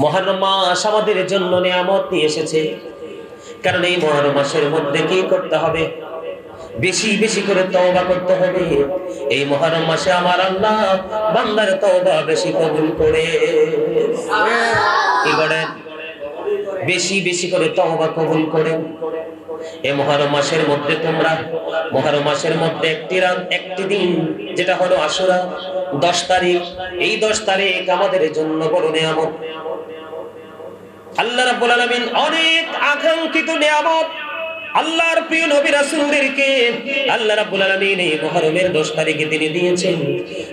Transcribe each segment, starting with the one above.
মহারম মাস আমাদের জন্য নিয়ামত নিয়ে এসেছে। কারণ এই মহারম মাসের মধ্যে কি করতে হবে? বেশি বেশি করে তওবা করতে হবে। এই মহারম মাসে আমার আল্লাহ বান্দার তওবা বেশি কবুল করে। কি করেন? বেশি বেশি করে তওবা কবুল করেন। এই মহারম মাসের মধ্যে তোমরা, মহারম মাসের মধ্যে একটি রাত, একটি দিন, যেটা হলো আশুরা, দশ তারিখ, এই দশ তারিখ আমাদের জন্য বড় নিয়ামত। আল্লাহ রাব্বুল আলামিন অনেক আকাঙ্ক্ষিত নিয়ামত আল্লাহর প্রিয় নবী রাসূলদেরকে আল্লাহ রাব্বুল আলামিন এই মুহররমের 10 তারিখে তিনি দিয়েছেন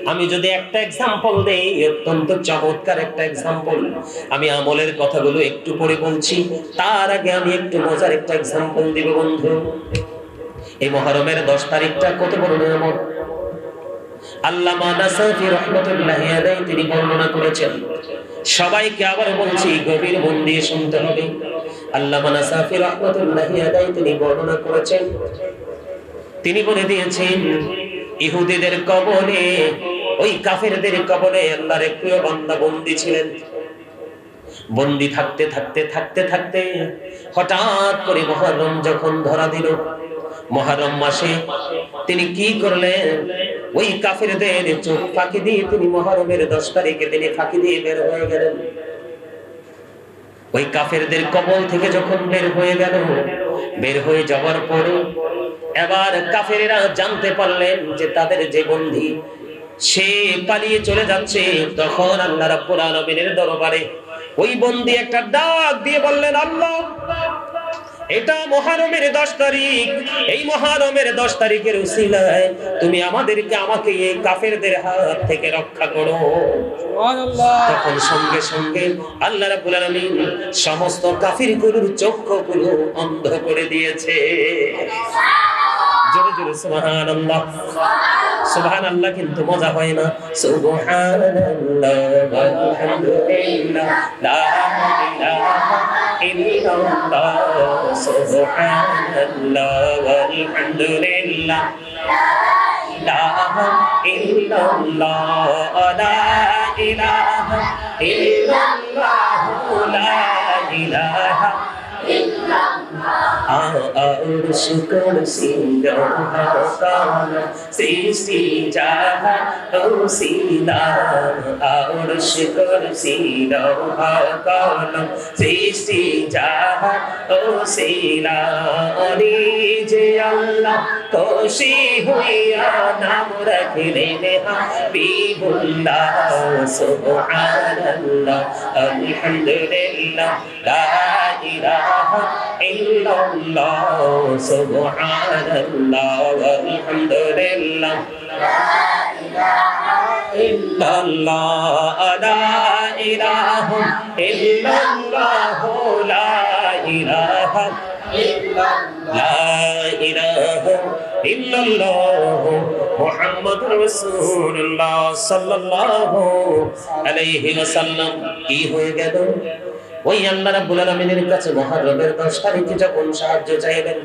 আমি যদি একটা एग्जांपल দেই অত্যন্ত চমৎকার একটা एग्जांपल আমি আমলের কথাগুলো একটু পরে বলছি তার আগে আমি একটু মজার একটা एग्जांपल দিব বন্ধু এই মুহররমের 10 তারিখটা কত বড় নিয়ামত তিনি বর্ণনা করেছেন, সবাইকে আবার বলছি, গভীর মন দিয়ে শুনতে হবে। তিনি বর্ণনা করেছেন, তিনি বলে দিয়েছেন, ইহুদিদের কবলে, ওই কাফেরদের কবলে আল্লাহর প্রিয় বান্দা বন্দী ছিলেন। বন্দি থাকতে থাকতে থাকতে থাকতে হঠাৎ করে মহরম যখন ধরা দিল, মহরম মাসে তিনি কি করলেন? ওই কাফেরদের চোখ ফাঁকি দিয়ে তিনি মহরমের দশ তারিখে তিনি ফাঁকি দিয়ে বের হয়ে গেলেন। ওই কাফেরদের কবল থেকে যখন বের হয়ে গেল, বের হয়ে যাওয়ার পরে এবার কাফেরেরা জানতে পারলেন যে তাদের যে বন্ধি সে পালিয়ে চলে যাচ্ছে। তখন আল্লাহ রাব্বুল আলামিনের দরবারে ওই বন্দি একটা ডাক দিয়ে বললেন, আল্লাহ এটা মহারমের দশ তারিখ। এই মহারমের দশ তারিখের উসিলায় তুমি আমাদেরকে আমাকে এই কাফেরদের হাত থেকে রক্ষা করো। তখন সঙ্গে সঙ্গে আল্লাহ রাবুল আলমী সমস্ত কাফিরগুলোর চক্ষুগুলো অন্ধ করে দিয়েছে। জোরে জোরে, সুবহানাল্লাহ। সুবহানাল্লাহ কিন্তু মজা হয় না। সুবহানাল্লাহ, আলহামদুলিল্লাহ, লা ইলাহা ইল্লাল্লাহ, সুবহানাল্লাহ, আলহামদুলিল্লাহ, লা ইল্লাল্লাহ, লা ইলাহা ইল্লাল্লাহ লা और शुक्र सिंगार सृष्टि जाहा ओ सीना और शुक्र सिंगार सृष्टि जाहा ओ सीना जे अल्लाह खुशी हुआ नाम रख लेने हबीबुल्लाह सुबहानल्लाह अल्हम्दुलिल्लाह ला इलाहा illallah subhanallah walhamdulillah la ilaha illallah la ilaha illallah la ilaha لا إله إلا الله محمد رسول الله صلى الله عليه وسلم কি হয়ে গেল ওই আল্লাহ রাব্বুল আলামিনের কাছে মুহররমের 10 তারিখে যখন সাহায্য চাইলেন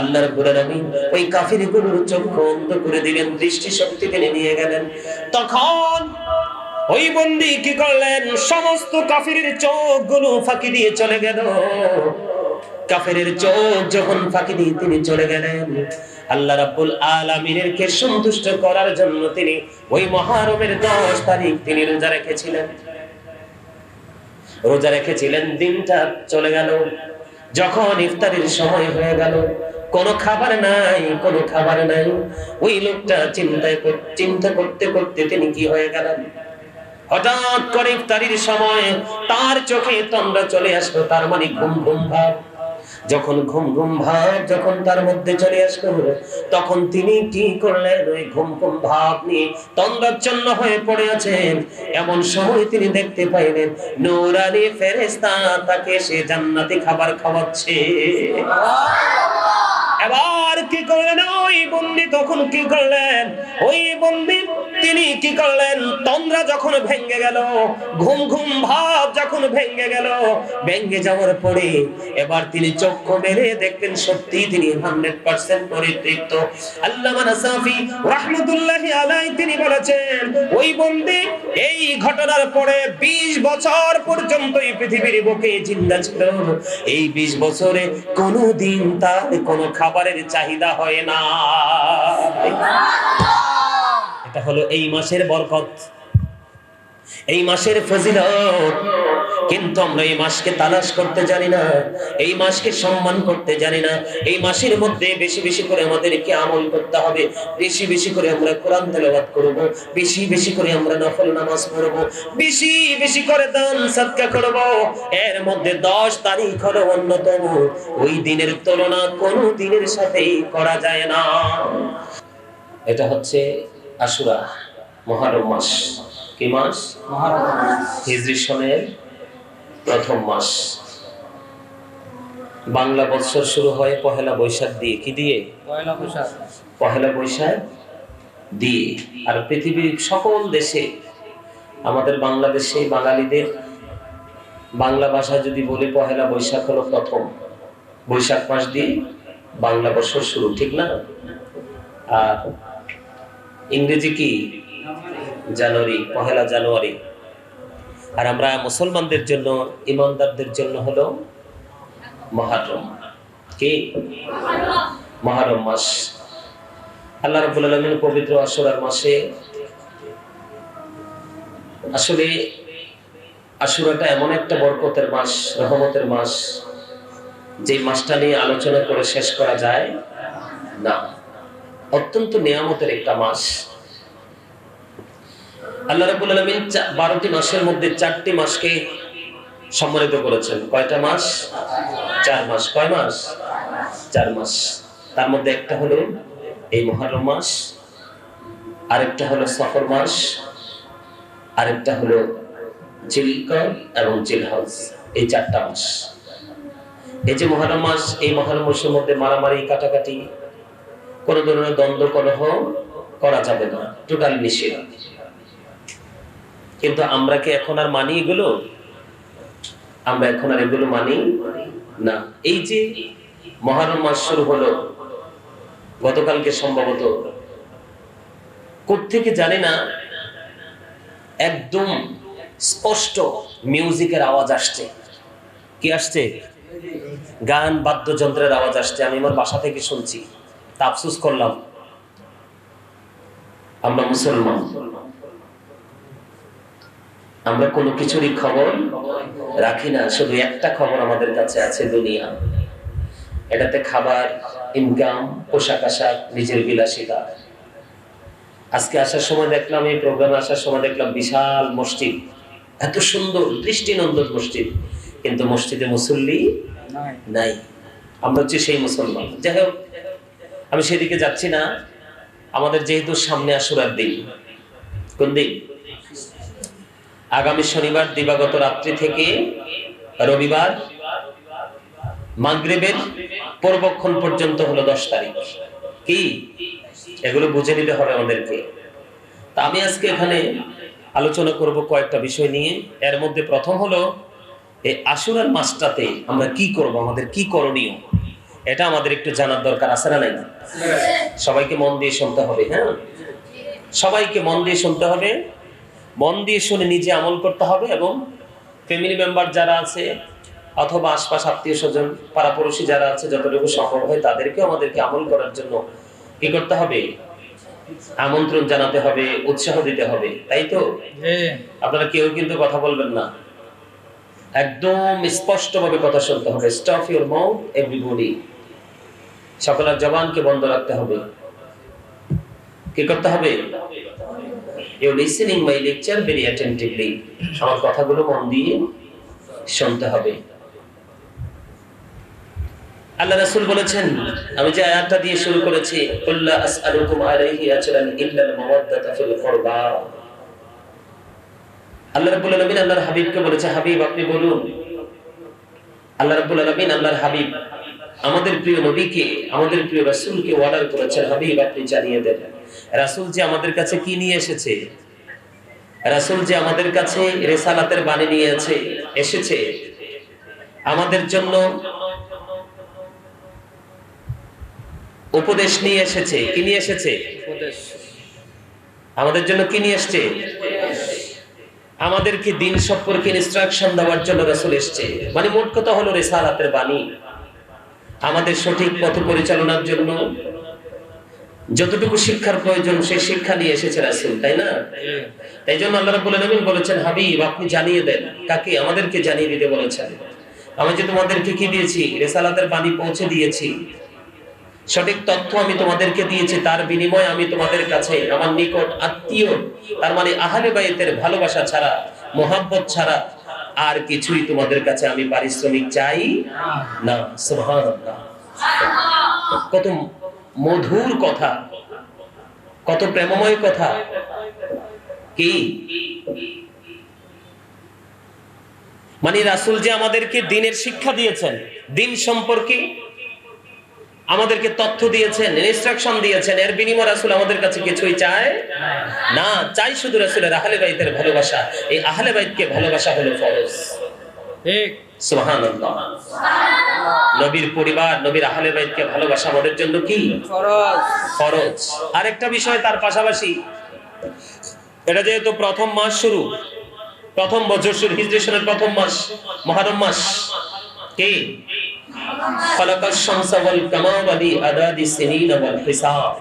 আল্লাহ রাব্বুল আলামিন ওই কাফিরগুলোর চক্ষু অন্ধ করে দিলেন দৃষ্টি শক্তি কেড়ে নিয়ে গেলেন। তখন ওই বন্দি কি করলেন? সমস্ত কাফিরের চোখগুলো ফাঁকি দিয়ে চলে গেল। কাফেরের চোখ যখন ফাঁকি দিয়ে তিনি চলে গেলেন, আল্লাহ রাব্বুল আলামিনের কে সন্তুষ্ট করার জন্য তিনি ওই মহারমের 10 তারিখ তিনি রোজা রেখেছিলেন। রোজা রেখেছিলেন, দিনটা চলে গেল। যখন ইফতারির সময় হয়ে গেল, কোনো খাবার নাই, কোনো খাবার নাই। ওই লোকটা চিন্তায় চিন্তা করতে করতে তিনি কি হয়ে গেলেন? হঠাৎ করে ইফতারির সময় তার চোখে তন্দ্রা চলে আসলো, তার মানে ঘুম ঘুম ভাব। যখন ঘুম ঘুম ভাব যখন তার মধ্যে চলে আসলো, তখন তিনি কি করলেন? ওই ঘুম ঘুম ভাব নিয়ে তন্দ্রাচ্ছন্ন হয়ে পড়ে আছেন। এমন সময় তিনি দেখতে পাইলেন, নূরানি ফেরেশতা তাকে সে জান্নাতি খাবার খাওয়াচ্ছে। এবার কি করলেন? ওই বন্দি তখন কি করলেন? ওই বন্দি তিনি কি করলেন? তন্দ্রা যখন ভেঙ্গে গেল, ঘুম ঘুম ভাব যখন ভেঙ্গে গেল ভেঙ্গে যাওয়ার পরে এবার তিনি চক্ষু মেরে দেখলেন সত্যি তিনি হান্ড্রেড পার্সেন্ট পরিতৃপ্ত। আল্লামা রহমতুল্লাহি আলাই তিনি বলেছেন, ওই বন্দি, এই ঘটনার পরে 20 বছর পর্যন্ত এই পৃথিবীর বুকে জিন্দা ছিল। এই 20 বছরে কোনো দিন তার কোনো খাবারের চাহিদা হয় না। এটা হলো এই মাসের বরকত, এই মাসের ফজিলত। কিন্তু আমরা এই মাসকে তালাশ করতে জানি না, এই মাসকে সম্মান করতে জানি না। এই মাসের মধ্যে বেশি বেশি করে আমাদেরকে আমল করতে হবে, বেশি বেশি করে আমরা কোরআন তেলাওয়াত করব, বেশি বেশি করে আমরা নফল নামাজ পড়ব, বেশি বেশি করে দান সদকা করব। এর মধ্যে 10 তারিখ হলো অন্যতম। ওই দিনের তুলনা কোনো দিনের সাথেই করা যায় না। এটা হচ্ছে আশুরা মহারম মাস। কি মাস? হিজরি সনের প্রথম মাস। বাংলা বৎসর শুরু হয় পহেলা বৈশাখ দিয়ে। কি দিয়ে? পয়লা বৈশাখ। পহেলা বৈশাখ দিয়ে। আর পৃথিবীর সকল দেশে আমাদের বাংলাদেশে বাঙালিদের বাংলা ভাষা যদি বলি পহেলা বৈশাখ হলো প্রথম। বৈশাখ মাস দিয়ে বাংলা বছর শুরু ঠিক না? আর ইংরেজি কি? জানুয়ারি, পহেলা জানুয়ারি। আর আমরা মুসলমানদের জন্য, ইমানদারদের জন্য হলো মহারম। কি? মহারম মাস। আল্লাহ রাব্বুল আলামিন পবিত্র আশুরার মাসে আসলে আশুরাটা এমন একটা বরকতের মাস, রহমতের মাস যে মাসটা নিয়ে আলোচনা করে শেষ করা যায় না। অত্যন্ত নিয়ামতের একটা মাস। আল্লাহ রাব্বুল আলামিন বারোটি মাসের মধ্যে চারটি মাসকে সম্মানিত করেছেন। কয়টা মাস? চার মাস। কয় মাস? চার মাস। তার মধ্যে একটা হলো এই মহারম মাস, আরেকটা হলো সফর মাস, আরেকটা হলো জিলকর এবং জিলহজ, এই চারটা মাস। এই যে মহারম মাস, এই মহারম মাসের মধ্যে মারামারি, কাটাকাটি কোনো ধরনের দ্বন্দ্ব কলহ করা যাবে না, টোটাল নিষেধ কিন্তু আমরা কি এখন আর মানি এগুলো? আমরা এখন আর এগুলো মানি না। এই যে মহারম মাস শুরু হলো, গতকালকে সম্ভবত কোত্থেকে জানি না, একদম স্পষ্ট মিউজিকের আওয়াজ আসছে। কি আসছে? গান, বাদ্যযন্ত্রের আওয়াজ আসছে। আমি আমার বাসা থেকে শুনছি। তা আফসুস করলাম। আমরা মুসলমান। আমরা কোনো কিছুরই খবর রাখি না শুধু একটা খবর আমাদের কাছে আছে দুনিয়া। এটাতে খাবার ইনকাম পোশাক আশাক নিজের বিলাসিতা। আজকে আসার সময় দেখলাম এই প্রোগ্রামে আসার সময় দেখলাম বিশাল মসজিদ। এত সুন্দর দৃষ্টিনন্দন মসজিদ। কিন্তু মসজিদে মুসল্লি নাই। নাই। আমরা হচ্ছে সেই মুসলমান। যাই হোক আমি সেদিকে যাচ্ছি না। আমাদের যেহেতু সামনে আসুরার দিন। কোন দিন? আগামী শনিবার দিবাগত রাত্রি থেকে রবিবার মাগরিবের পূর্বক্ষণ পর্যন্ত হলো দশ তারিখ। কি? এগুলো বুঝে নিতে হবে আমাদেরকে। তা আমি আজকে এখানে আলোচনা করব কয়েকটা বিষয় নিয়ে। এর মধ্যে প্রথম হলো, এই আশুরার মাসটাতে আমরা কি করব? আমাদের কি করণীয়? এটা আমাদের একটু জানার দরকার আছে না নাই? সবাইকে মন দিয়ে শুনতে হবে হ্যাঁ? সবাইকে মন দিয়ে শুনতে হবে মন দিয়ে শুনে নিজে আমল করতে হবে এবং ফ্যামিলি মেম্বার যারা আছে অথবা আশপাশ আত্মীয় স্বজন পাড়াপড়শি যারা আছে যতটুকু সম্ভব হয় তাদেরকে আমাদেরকে আমল করার জন্য কি করতে হবে? আমন্ত্রণ জানাতে হবে উৎসাহ দিতে হবে তাই তো? আপনারা কেউ কিন্তু কথা বলবেন না। একদম স্পষ্টভাবে কথা শুনতে হবে। স্টপ ইউর মাউথ এভরিবডি সকলের জবানকে বন্ধ রাখতে হবে। কি করতে হবে? You listening my lecture very attentively আমার কথাগুলো মন দিয়ে শুনতে হবে। আল্লাহ রাসূল বলেছেন, আমি যে আয়াতটা দিয়ে শুরু করেছি কুল্লা আসআলুকুম আলাইহি আজরান ইল্লাল মাওয়াদ্দাতা ফিল কুরবা। আল্লাহ রাব্বুল আলামিন আল্লাহর হাবিবকে বলেছে, হাবিব, আপনি বলুন। আল্লাহ রাব্বুল আলামিন আল্লাহর হাবিব আমাদের প্রিয় নবীকে, আমাদের প্রিয় রাসূলকে অর্ডার করেছেন হাবিব, আপনি জানিয়ে দেন। রাসূল যে আমাদের কাছে কি নিয়ে এসেছে? রাসূল যে আমাদের কাছে রেসালাতের বাণী নিয়ে আছে, এসেছে। আমাদের জন্য উপদেশ নিয়ে এসেছে। কি নিয়ে এসেছে? আমাদের জন্য কি নিয়ে এসছে? আমাদেরকে দিন সম্পর্কে ইনস্ট্রাকশন দেওয়ার জন্য রাসুল এসছে। মানে মোট কথা হলো রেসালাতের বাণী। আমাদের সঠিক পথ পরিচালনার জন্য যতটুকু শিক্ষার প্রয়োজন, সেই শিক্ষা নিয়ে এসেছে রাসূল, তাই না? তাই জন্য আল্লাহ রাব্বুল আলামিন বলেছেন, হাবিব, আপনি জানিয়ে দেন, কাকে? আমাদেরকে জানিয়ে দিতে বলেছেন। আমি যে তোমাদেরকে কি দিয়েছি? রেসালাতের বাণী পৌঁছে দিয়েছি। সঠিক তথ্য আমি তোমাদেরকে দিয়েছি, তার বিনিময়ে আমি তোমাদের কাছে, আমার নিকট আত্মীয়, তার মানে আহলে বাইতের ভালোবাসা ছাড়া, মোহাব্বত ছাড়া আর কিছুই তোমাদের কাছে আমি পারিশ্রমিক চাই না কত মধুর কথা, কত প্রেমময় কথা। কি? মানে রাসুল যে আমাদেরকে দিনের শিক্ষা দিয়েছেন, দিন সম্পর্কে আমাদেরকে তথ্য দিয়েছেন ইনস্ট্রাকশন দিয়েছেন। এর বিনিময় রাসূল আমাদের কাছে কিছুই চায় না। চাই শুধু রাসূলের আহলে বাইতের ভালোবাসা। এই আহলে বাইতকে ভালোবাসা হলো ফরজ। ঠিক। সুবহানাল্লাহ। নবীর পরিবার নবীর আহলে বাইতকে ভালোবাসা আমাদের জন্য কি? ফরজ। ফরজ। আরেকটা বিষয় তার পাশাপাশি এটা যেহেতু প্রথম মাস শুরু প্রথম বছর শুরু হিজরি সনের প্রথম মাস মহরম মাস কি? খলাকাশ শামসা ওয়াল কামার আলি আদাদি সিনিন ওয়াল হিসাব।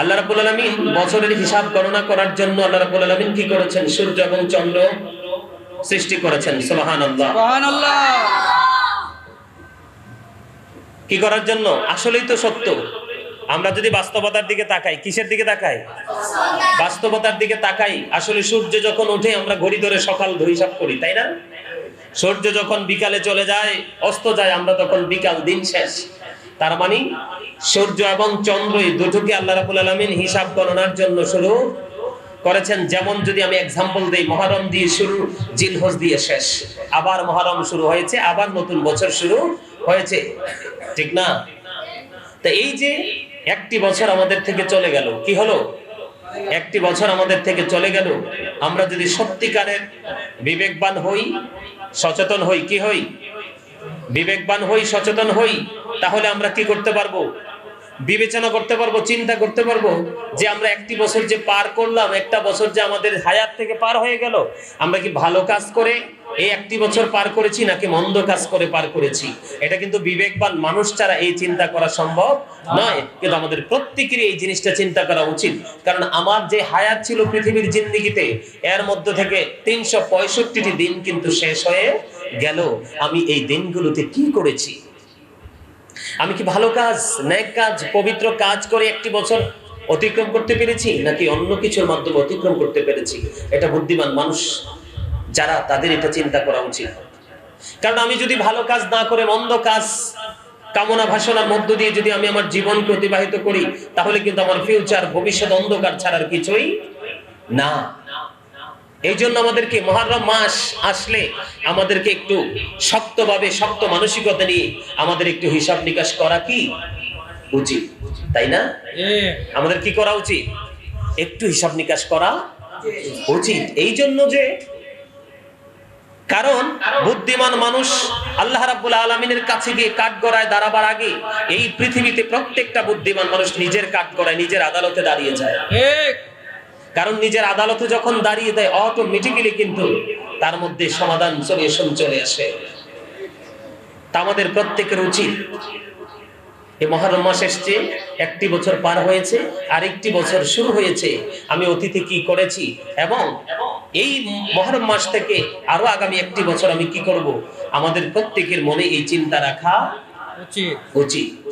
আল্লাহ রাব্বুল আলামিন বছরের হিসাব গণনা করার জন্য আল্লাহ রাব্বুল আলামিন কি করেছেন? সূর্য এবং চন্দ্র সৃষ্টি করেছেন সুবহানাল্লাহ। সুবহানাল্লাহ। কি করার জন্য? আসলেই তো সত্য। আমরা যদি বাস্তবতার দিকে তাকাই কিসের দিকে তাকাই? বাস্তবতার দিকে তাকাই। আসলে সূর্য যখন ওঠে আমরা ঘড়ি ধরে সকাল ধরে হিসাব করি তাই না? সূর্য যখন বিকালে চলে যায়, অস্ত যায়, আমরা তখন বিকাল দিন শেষ। তার মানে সূর্য এবং চন্দ্র এই দুটোকে আল্লাহ রাবুল আলমিন হিসাব গণনার জন্য শুরু করেছেন। যেমন যদি আমি এক্সাম্পল দেই, মহরম দিয়ে শুরু, জিলহজ দিয়ে শেষ। আবার মহরম শুরু হয়েছে, আবার নতুন বছর শুরু হয়েছে। ঠিক না? তা এই যে একটি বছর আমাদের থেকে চলে গেল, কি হলো? একটি বছর আমাদের থেকে চলে গেল। আমরা যদি সত্যিকারের বিবেকবান হই সচেতন হই কি হই? বিবেকবান হই সচেতন হই তাহলে আমরা কি করতে পারব? বিবেচনা করতে পারব, চিন্তা করতে পারব যে আমরা একটি বছর যে পার করলাম, একটা বছর যে আমাদের হায়াত থেকে পার হয়ে গেল, আমরা কি ভালো কাজ করে এই একটি বছর পার করেছি নাকি মন্দ কাজ করে পার করেছি? এটা কিন্তু বিবেকবান মানুষ ছাড়া এই চিন্তা করা সম্ভব নয়। কিন্তু আমাদের প্রত্যেকেরই এই জিনিসটা চিন্তা করা উচিত। কারণ আমার যে হায়াত ছিল পৃথিবীর জিন্দিগিতে, এর মধ্যে থেকে তিনশো দিন কিন্তু শেষ হয়ে গেল। আমি এই দিনগুলোতে কি করেছি? আমি কি ভালো কাজ, ন্যাক কাজ, পবিত্র কাজ করে একটি বছর অতিক্রম করতে পেরেছি, নাকি অন্য কিছুর মাধ্যমে অতিক্রম করতে পেরেছি? এটা বুদ্ধিমান মানুষ, যারা তাদের এটা চিন্তা করা উচিত। কারণ আমি যদি ভালো কাজ না করে, মন্দ কাজ, কামনা ভাষণার মধ্য দিয়ে যদি আমি আমার জীবনকে অতিবাহিত করি, তাহলে কিন্তু আমার ফিউচার ভবিষ্যৎ অন্ধকার ছাড়ার কিছুই না। এই জন্য আমাদেরকে মহারম মাস আসলে আমাদেরকে একটু শক্তভাবে শক্ত মানসিকতা নিয়ে আমাদের একটু হিসাব নিকাশ করা কি উচিত তাই না? আমাদের কি করা উচিত? একটু হিসাব নিকাশ করা উচিত। এই জন্য যে কারণ বুদ্ধিমান মানুষ আল্লাহ রাব্বুল আলমিনের কাছে গিয়ে কাঠ গড়ায় দাঁড়াবার আগে এই পৃথিবীতে প্রত্যেকটা বুদ্ধিমান মানুষ নিজের কাঠ গড়ায় নিজের আদালতে দাঁড়িয়ে যায়। কারণ নিজের আদালতে যখন দাঁড়িয়ে দেয় অটোমেটিক্যালি কিন্তু তার মধ্যে সমাধান সলিউশন চলে আসে। তা আমাদের প্রত্যেকের উচিত। এই মহরম মাস এসছে একটি বছর পার হয়েছে আরেকটি বছর শুরু হয়েছে। আমি অতীতে কি করেছি এবং এই মহরম মাস থেকে আরও আগামী একটি বছর আমি কি করব? আমাদের প্রত্যেকের মনে এই চিন্তা রাখা উচিত। উচিত।